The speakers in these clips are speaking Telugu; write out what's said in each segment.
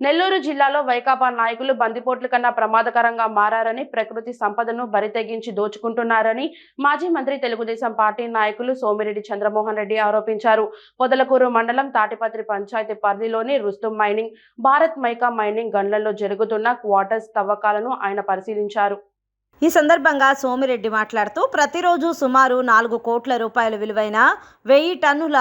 నెల్లూరు జిల్లాలో వైకాపా నాయకులు బందిపోట్ల కన్నా ప్రమాదకరంగా మారారని ప్రకృతి సంపదను బరితెగించి దోచుకుంటున్నారని మాజీ మంత్రి తెలుగుదేశం పార్టీ నాయకులు సోమిరెడ్డి చంద్రమోహన్ రెడ్డి ఆరోపించారు. పొదలకూరు మండలం తాటిపత్రి పంచాయతీ పరిధిలోని Rustum mining Bharat mica mining గన్లలో జరుగుతున్న క్వార్టర్స్ తవ్వకాలను ఆయన పరిశీలించారు. ఈ సందర్భంగా సోమిరెడ్డి మాట్లాడుతూ ప్రతిరోజు సుమారు నాలుగు కోట్ల రూపాయల విలువైన వెయ్యి టన్నుల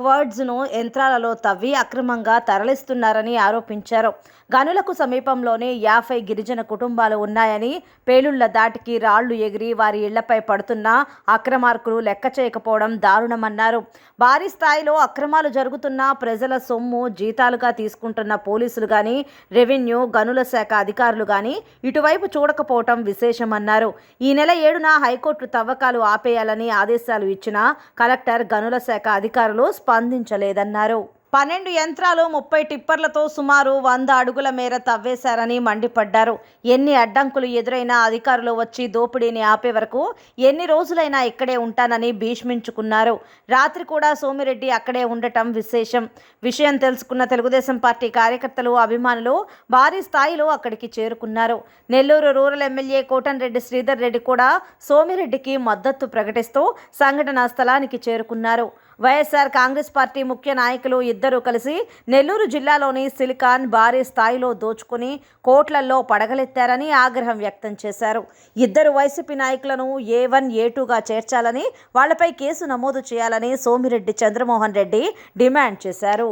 క్వర్డ్స్ను యంత్రాలలో తవ్వి అక్రమంగా తరలిస్తున్నారని ఆరోపించారు. గనులకు సమీపంలోనే యాభై గిరిజన కుటుంబాలు ఉన్నాయని పేలుళ్ళ దాటికి రాళ్ళు ఎగిరి వారి ఇళ్ళపై పడుతున్న అక్రమార్కులు లెక్క చేయకపోవడం దారుణమన్నారు. భారీ స్థాయిలో అక్రమాలు జరుగుతున్న ప్రజల సొమ్ము జీతాలుగా తీసుకుంటున్న పోలీసులు కానీ రెవెన్యూ గనుల శాఖ అధికారులు కానీ ఇటువైపు చూడకపోవటం విశేషమన్నారు. ఈ నెల ఏడున హైకోర్టు తవ్వకాలు ఆపేయాలని ఆదేశాలు ఇచ్చిన కలెక్టర్ గనుల శాఖ అధికారులు స్పందించలేదన్నారు. పన్నెండు యంత్రాలు ముప్పై టిప్పర్లతో సుమారు వంద అడుగుల మేర తవ్వేశారని మండిపడ్డారు. ఎన్ని అడ్డంకులు ఎదురైనా అధికారులు వచ్చి దోపిడీని ఆపే వరకు ఎన్ని రోజులైనా ఇక్కడే ఉంటానని భీష్మించుకున్నారు. రాత్రి కూడా సోమిరెడ్డి అక్కడే ఉండటం విశేషం. విషయం తెలుసుకున్న తెలుగుదేశం పార్టీ కార్యకర్తలు అభిమానులు భారీ స్థాయిలో అక్కడికి చేరుకున్నారు. నెల్లూరు రూరల్ ఎమ్మెల్యే కోటన్రెడ్డి శ్రీధర్ రెడ్డి కూడా సోమిరెడ్డికి మద్దతు ప్రకటిస్తూ సంఘటనా స్థలానికి చేరుకున్నారు. వైఎస్ఆర్ కాంగ్రెస్ పార్టీ ముఖ్య నాయకులు ఇద్దరూ కలిసి నెల్లూరు జిల్లాలోని సిలికాన్ భారీ స్థాయిలో దోచుకుని కోట్లల్లో పడగలెత్తారని ఆగ్రహం వ్యక్తం చేశారు. ఇద్దరు వైసీపీ నాయకులను ఏ వన్ ఏ టూగా చేర్చాలని వాళ్ళపై కేసు నమోదు చేయాలని సోమిరెడ్డి చంద్రమోహన్ రెడ్డి డిమాండ్ చేశారు.